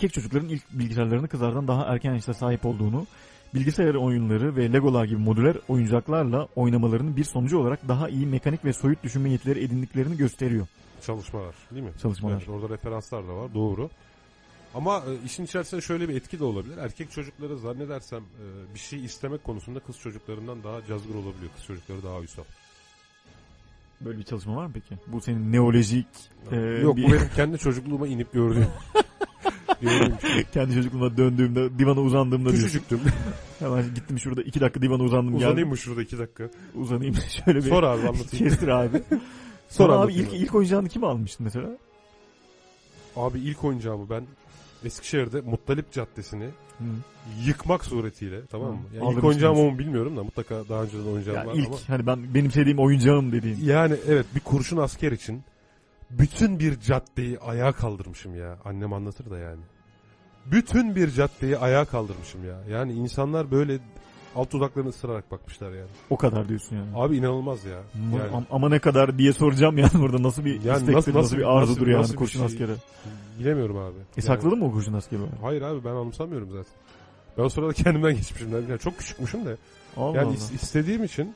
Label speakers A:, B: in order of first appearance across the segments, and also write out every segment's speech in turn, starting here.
A: erkek çocukların ilk bilgisayarlarını kızlardan daha erken yaşta sahip olduğunu, bilgisayar oyunları ve legolar gibi modüler oyuncaklarla oynamalarının bir sonucu olarak daha iyi mekanik ve soyut düşünme yetileri edindiklerini gösteriyor
B: Çalışmalar değil mi?
A: çalışmalar.
B: Evet, orada referanslar da var doğru. Ama e, işin içerisinde şöyle bir etki de olabilir. Erkek çocukları zannedersem e, bir şey istemek konusunda kız çocuklarından daha cazgır olabiliyor. Kız çocukları daha uysal.
A: Böyle bir çalışma var mı peki? Bu senin neolojik e,
B: Yok
A: bir-
B: bu benim kendi çocukluğuma inip gördüğüm.
A: kendi çocukluğuma döndüğümde divana uzandığımda.
B: Küçücüktüm.
A: Hemen gittim şurada iki dakika divana uzandım
B: Uzanayım
A: geldim.
B: mı şurada iki dakika?
A: Uzanayım şöyle bir
B: Sor abi anlatayım.
A: kestir abi.
B: Sor
A: Sonra abi ilk, ilk oyuncağını kim almıştın mesela?
B: Abi ilk oyuncağımı ben Eskişehir'de Muttalip Caddesi'ni
A: Hı.
B: yıkmak suretiyle tamam mı? Yani ilk
A: aldırmışsınız.
B: oyuncağım o mu bilmiyorum da mutlaka daha önceden oyuncağım
A: Yani
B: var
A: ilk
B: ama.
A: hani ben benim sevdiğim oyuncağım dediğin.
B: Yani evet bir kurşun asker için bütün bir caddeyi ayağa kaldırmışım ya. Annem anlatır da yani. Bütün bir caddeyi ayağa kaldırmışım ya. Yani insanlar böyle alt dudaklarını ısırarak bakmışlar yani.
A: O kadar diyorsun yani.
B: Abi inanılmaz ya.
A: Ama-
B: Yani
A: am- Ama ne kadar diye soracağım yani burada nasıl bir
B: Yani
A: istektir,
B: nasıl-
A: nasıl,
B: nasıl-
A: bir arzudur
B: nasıl-
A: yani
B: nasıl
A: kurşun
B: şey?
A: askeri.
B: bilemiyorum abi.
A: E
B: Yani-
A: sakladın mı o kurşun askeri?
B: Hayır abi ben anımsamıyorum zaten. Ben o sırada kendimden geçmişim. Yani çok küçükmüşüm de.
A: Allah
B: Yani
A: Allah.
B: is- istediğim için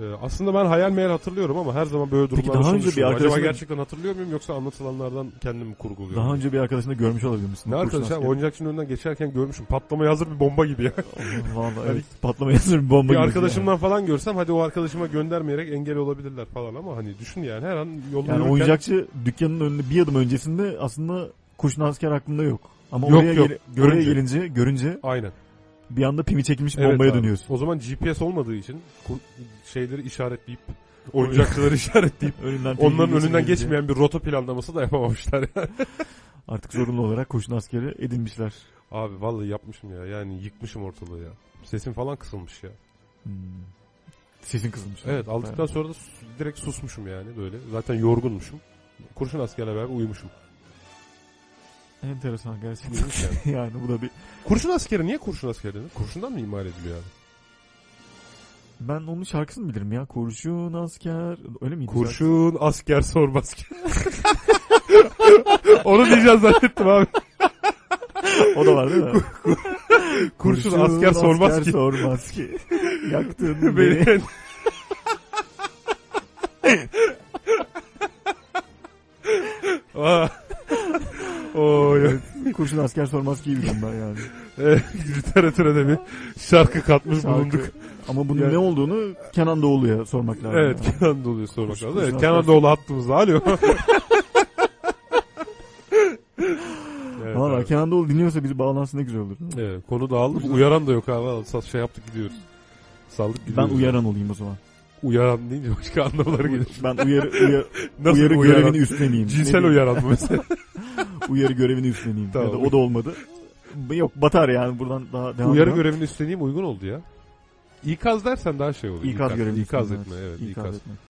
B: e, aslında ben hayal meyal hatırlıyorum ama her zaman böyle durumlar
A: daha önce bir
B: Acaba
A: arkadaşına-
B: gerçekten hatırlıyor muyum yoksa anlatılanlardan kendim mi kurguluyorum?
A: Daha önce bir arkadaşında görmüş olabilir misin?
B: Ne arkadaşlar
A: askeri?
B: oyuncakçının önünden geçerken görmüşüm. Patlamaya hazır bir bomba gibi ya.
A: Allah, Vallahi
B: Hani-
A: evet. Patlamaya hazır bir bomba
B: bir
A: gibi
B: arkadaşımdan falan görsem hadi o arkadaşıma göndermeyerek engel olabilirler falan ama hani düşün yani her an yolda
A: Yani
B: yürürken-
A: oyuncakçı dükkanının önünde bir adım öncesinde aslında kurşun asker aklında yok. Ama
B: Yok,
A: oraya,
B: yok.
A: gel-
B: Görünce.
A: oraya gelince görünce
B: Aynen.
A: Bir anda pimi çekilmiş
B: Evet
A: bombaya
B: abi.
A: dönüyorsun.
B: O zaman GPS olmadığı için şeyleri işaretleyip oyuncakçıları işaretleyip
A: Önünden
B: onların önünden geçmeyen bir rota planlaması da yapamamışlar.
A: Artık zorunlu olarak kurşun askeri edinmişler.
B: Abi vallahi yapmışım ya. Yani yıkmışım ortalığı ya. Sesim falan kısılmış ya.
A: Hmm. Sesin kızılmış.
B: Evet aldıktan sonra da direkt susmuşum yani böyle. Zaten yorgunmuşum. Kurşun askerle beraber uyumuşum.
A: Enteresan gerçekten.
B: Yani.
A: bu da bir...
B: Kurşun askeri niye kurşun askeri denir? Kurşundan mı imal ediliyor abi?
A: Ben onun şarkısını bilirim ya. Kurşun asker... Öyle miydi?
B: Kurşun asker sormaz ki. Onu diyeceğiz zannettim abi.
A: O da var değil mi?
B: Kurşun, asker sormaz
A: asker
B: ki.
A: sormaz ki. Yaktın beni.
B: Beni...
A: Kurşun asker sormaz biliyorum ben yani.
B: Evet, literatüre de bir şarkı katmış
A: Şarkı.
B: bulunduk.
A: Ama bunun
B: Yani-
A: ne olduğunu Kenan Doğulu'ya sormak lazım.
B: Evet
A: yani.
B: Kenan Doğulu'ya sormak
A: Kurşun-
B: lazım. Evet Kenan Doğulu hattımızda. Alo. evet,
A: Valla
B: abi.
A: Kenan Doğulu dinliyorsa bizi bağlansın ne güzel olur.
B: Evet, konu dağıldı. Uyaran da yok abi. Şey yaptık gidiyoruz. Saldık
A: Ben
B: gidiyoruz.
A: uyaran olayım o zaman.
B: Uyaran deyince başka anlamları gelir.
A: Ben uyarı, uyarı,
B: Nasıl
A: uyarı
B: uyaran?
A: görevini üstleneyim.
B: Cinsel uyaran mı mesela?
A: Uyarı görevini üstleneyim.
B: Tamam.
A: Ya da o da olmadı. Yok batar yani buradan daha devam
B: Uyarı
A: edemem.
B: görevini üstleneyim uygun oldu ya. İkaz dersen daha şey olur.
A: İkaz görevini
B: İkaz etme evet.
A: İkaz
B: ikaz.
A: etme.